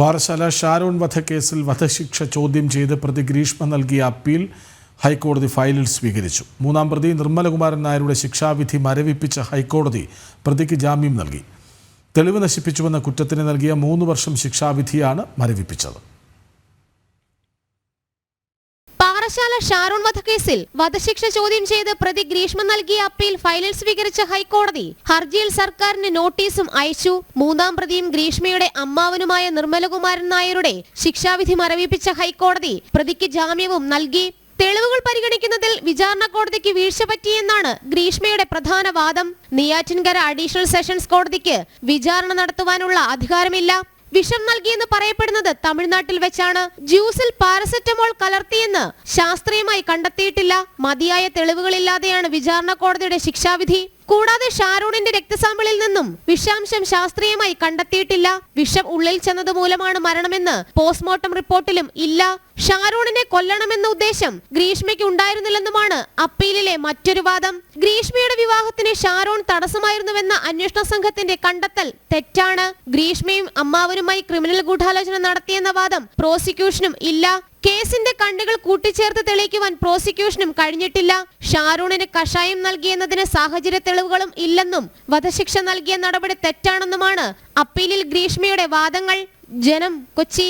പാറശാല ഷാരോൺ വധക്കേസിൽ വധശിക്ഷ ചോദ്യം ചെയ്ത് പ്രതി ഗ്രീഷ്മ നൽകിയ അപ്പീൽ ഹൈക്കോടതി ഫയലിൽ സ്വീകരിച്ചു. മൂന്നാം പ്രതി നിർമ്മലകുമാരൻ നായരുടെ ശിക്ഷാവിധി മരവിപ്പിച്ച ഹൈക്കോടതി പ്രതിക്ക് ജാമ്യം നൽകി. തെളിവ് നശിപ്പിച്ചുവെന്ന കുറ്റത്തിന് നൽകിയ മൂന്ന് വർഷം ശിക്ഷാവിധിയാണ് മരവിപ്പിച്ചത്. പാറശാല ഷാരോൺ വധക്കേസിൽ വധശിക്ഷ ചോദ്യം ചെയ്ത് പ്രതി ഗ്രീഷ്മ നൽകിയ അപ്പീൽ ഫയലിൽ സ്വീകരിച്ച ഹൈക്കോടതി ഹർജിയിൽ സർക്കാരിന് നോട്ടീസും അയച്ചു. മൂന്നാം പ്രതിയും ഗ്രീഷ്മയുടെ അമ്മാവനുമായ നിർമ്മലകുമാരൻ നായരുടെ ശിക്ഷാവിധി മരവിപ്പിച്ച ഹൈക്കോടതി പ്രതിക്ക് ജാമ്യവും നൽകി. തെളിവുകൾ പരിഗണിക്കുന്നതിൽ വിചാരണ കോടതിക്ക് വീഴ്ച പറ്റിയെന്നാണ് ഗ്രീഷ്മയുടെ പ്രധാന വാദം. നെയ്യാറ്റിൻകര അഡീഷണൽ സെഷൻസ് കോടതിക്ക് വിചാരണ നടത്തുവാനുള്ള അധികാരമില്ല. വിഷം നൽകിയെന്ന് പറയപ്പെടുന്നത് തമിഴ്നാട്ടിൽ വെച്ചാണ്. ജ്യൂസിൽ പാരസെറ്റമോൾ കലർത്തിയെന്ന് ശാസ്ത്രീയമായി കണ്ടെത്തിയിട്ടില്ല. മതിയായ തെളിവുകളില്ലാതെയാണ് വിചാരണ കോടതിയുടെ ശിക്ഷാവിധി. കൂടാതെ ഷാരൂണിന്റെ രക്തസാമ്പിളിൽ നിന്നും വിഷാംശം ശാസ്ത്രീയമായി കണ്ടെത്തിയിട്ടില്ല. വിഷം ഉള്ളിൽ ചെന്നത് മൂലമാണ് മരണമെന്ന് പോസ്റ്റ്മോർട്ടം റിപ്പോർട്ടിലും ഇല്ല. ഷാരൂണിനെ കൊല്ലണമെന്ന ഉദ്ദേശം ഗ്രീഷ്മയ്ക്ക് ഉണ്ടായിരുന്നില്ലെന്നുമാണ് അപ്പീലിലെ മറ്റൊരു വാദം. ഗ്രീഷ്മയുടെ വിവാഹത്തിന് ഷാരൂൺ തടസ്സമായിരുന്നുവെന്ന അന്വേഷണ സംഘത്തിന്റെ കണ്ടെത്തൽ തെറ്റാണ്. ഗ്രീഷ്മയും അമ്മാവനുമായി ക്രിമിനൽ ഗൂഢാലോചന നടത്തിയെന്ന വാദം പ്രോസിക്യൂഷനും ഇല്ല. കേസിന്റെ കണ്ണുകൾ കൂട്ടിച്ചേർത്ത് തെളിയിക്കുവാൻ പ്രോസിക്യൂഷനും കഴിഞ്ഞിട്ടില്ല. ഷാരൂണിന് കഷായം നൽകിയെന്നതിന് സാഹചര്യ തെളിവുകളും ഇല്ലെന്നും വധശിക്ഷ നൽകിയ നടപടി തെറ്റാണെന്നുമാണ് അപ്പീലിൽ ഗ്രീഷ്മയുടെ വാദങ്ങൾ. ജനം കൊച്ചി.